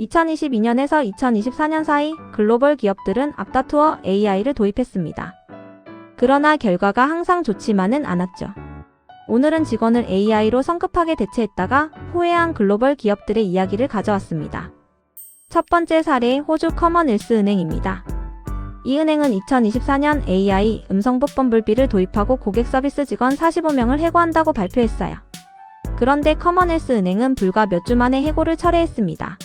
2022년에서 2024년 사이 글로벌 기업들은 앞다투어 AI를 도입했습니다. 그러나 결과가 항상 좋지만은 않았죠. 오늘은 직원을 AI로 성급하게 대체했다가 후회한 글로벌 기업들의 이야기를 가져왔습니다. 첫 번째 사례 호주 커먼웰스 은행입니다. 이 은행은 2024년 AI 음성복권 불비를 도입하고 고객 서비스 직원 45명을 해고한다고 발표했어요. 그런데 커먼웰스 은행은 불과 몇 주 만에 해고를 철회했습니다.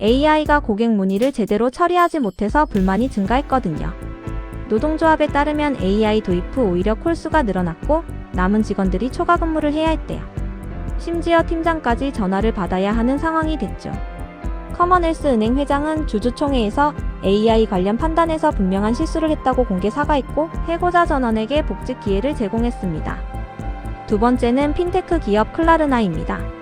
AI가 고객 문의를 제대로 처리하지 못해서 불만이 증가했거든요. 노동조합에 따르면 AI 도입 후 오히려 콜수가 늘어났고 남은 직원들이 초과 근무를 해야 했대요. 심지어 팀장까지 전화를 받아야 하는 상황이 됐죠. 커먼웰스 은행 회장은 주주총회에서 AI 관련 판단에서 분명한 실수를 했다고 공개 사과했고 해고자 전원에게 복직 기회를 제공했습니다. 두 번째는 핀테크 기업 클라르나입니다.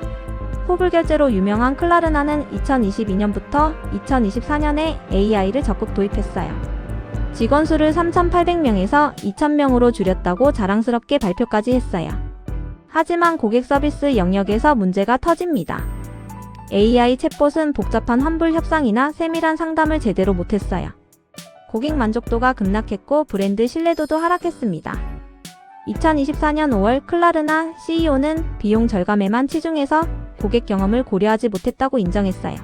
후불 결제로 유명한 클라르나는 2022년부터 2024년에 AI를 적극 도입했어요. 직원 수를 3,800명에서 2,000명으로 줄였다고 자랑스럽게 발표까지 했어요. 하지만 고객 서비스 영역에서 문제가 터집니다. AI 챗봇은 복잡한 환불 협상이나 세밀한 상담을 제대로 못했어요. 고객 만족도가 급락했고 브랜드 신뢰도도 하락했습니다. 2024년 5월 클라르나 CEO는 비용 절감에만 치중해서 고객 경험을 고려하지 못했다고 인정했어요.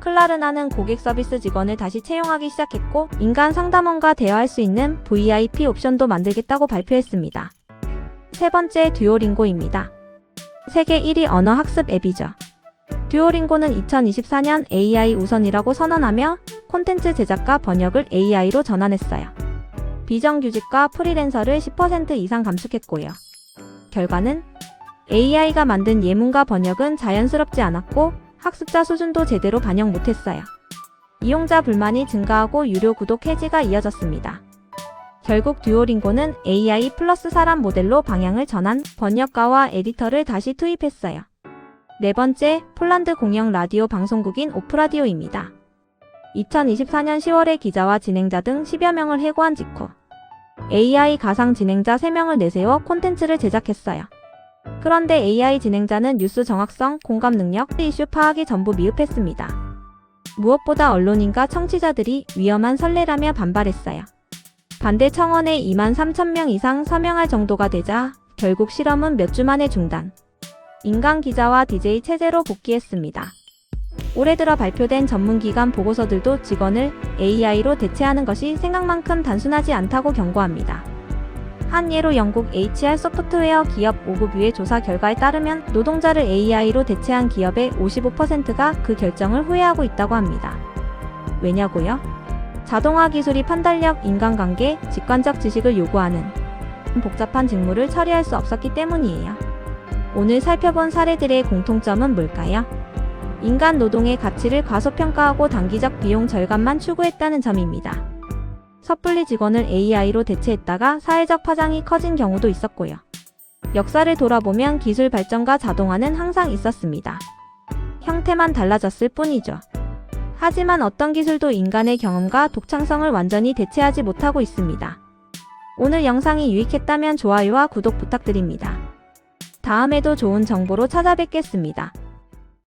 클라르나는 고객 서비스 직원을 다시 채용하기 시작했고 인간 상담원과 대화할 수 있는 VIP 옵션도 만들겠다고 발표했습니다. 세 번째 듀오링고입니다. 세계 1위 언어 학습 앱이죠. 듀오링고는 2024년 AI 우선이라고 선언하며 콘텐츠 제작과 번역을 AI로 전환했어요. 비정규직과 프리랜서를 10% 이상 감축했고요. 결과는 AI가 만든 예문과 번역은 자연스럽지 않았고 학습자 수준도 제대로 반영 못했어요. 이용자 불만이 증가하고 유료 구독 해지가 이어졌습니다. 결국 듀오링고는 AI 플러스 사람 모델로 방향을 전환 번역가와 에디터를 다시 투입했어요. 네 번째, 폴란드 공영 라디오 방송국인 오프라디오입니다. 2024년 10월에 기자와 진행자 등 10여 명을 해고한 직후 AI 가상 진행자 3명을 내세워 콘텐츠를 제작했어요. 그런데 AI 진행자는 뉴스 정확성, 공감 능력, 이슈 파악이 전부 미흡했습니다. 무엇보다 언론인과 청취자들이 위험한 선례라며 반발했어요. 반대 청원에 2만 3천 명 이상 서명할 정도가 되자 결국 실험은 몇 주 만에 중단. 인간 기자와 DJ 체제로 복귀했습니다. 올해 들어 발표된 전문기관 보고서들도 직원을 AI로 대체하는 것이 생각만큼 단순하지 않다고 경고합니다. 한 예로 영국 HR 소프트웨어 기업 5급유의 조사 결과에 따르면 노동자를 AI로 대체한 기업의 55%가 그 결정을 후회하고 있다고 합니다. 왜냐고요? 자동화 기술이 판단력, 인간관계, 직관적 지식을 요구하는 복잡한 직무를 처리할 수 없었기 때문이에요. 오늘 살펴본 사례들의 공통점은 뭘까요? 인간 노동의 가치를 과소평가하고 단기적 비용 절감만 추구했다는 점입니다. 섣불리 직원을 AI로 대체했다가 사회적 파장이 커진 경우도 있었고요. 역사를 돌아보면 기술 발전과 자동화는 항상 있었습니다. 형태만 달라졌을 뿐이죠. 하지만 어떤 기술도 인간의 경험과 독창성을 완전히 대체하지 못하고 있습니다. 오늘 영상이 유익했다면 좋아요와 구독 부탁드립니다. 다음에도 좋은 정보로 찾아뵙겠습니다.